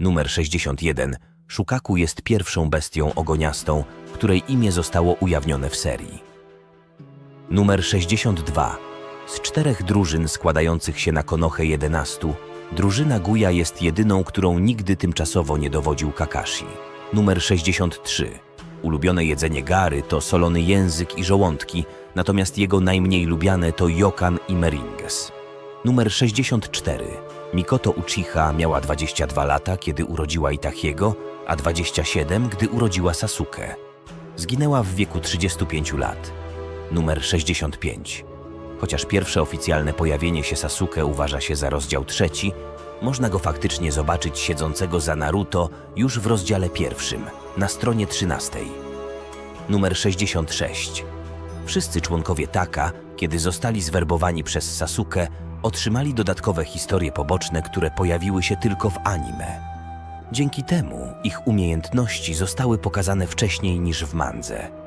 Numer 61. Shukaku jest pierwszą bestią ogoniastą, której imię zostało ujawnione w serii. Numer 62. Z czterech drużyn składających się na Konohę 11, drużyna Guya jest jedyną, którą nigdy tymczasowo nie dowodził Kakashi. Numer 63. Ulubione jedzenie Gary to solony język i żołądki, natomiast jego najmniej lubiane to jokan i meringues. Numer 64. Mikoto Uchiha miała 22 lata, kiedy urodziła Itachiego, a 27, gdy urodziła Sasuke. Zginęła w wieku 35 lat. Numer 65. Chociaż pierwsze oficjalne pojawienie się Sasuke uważa się za rozdział trzeci, można go faktycznie zobaczyć siedzącego za Naruto już w rozdziale pierwszym, na stronie 13. Numer 66. Wszyscy członkowie Taka, kiedy zostali zwerbowani przez Sasuke, otrzymali dodatkowe historie poboczne, które pojawiły się tylko w anime. Dzięki temu ich umiejętności zostały pokazane wcześniej niż w mandze.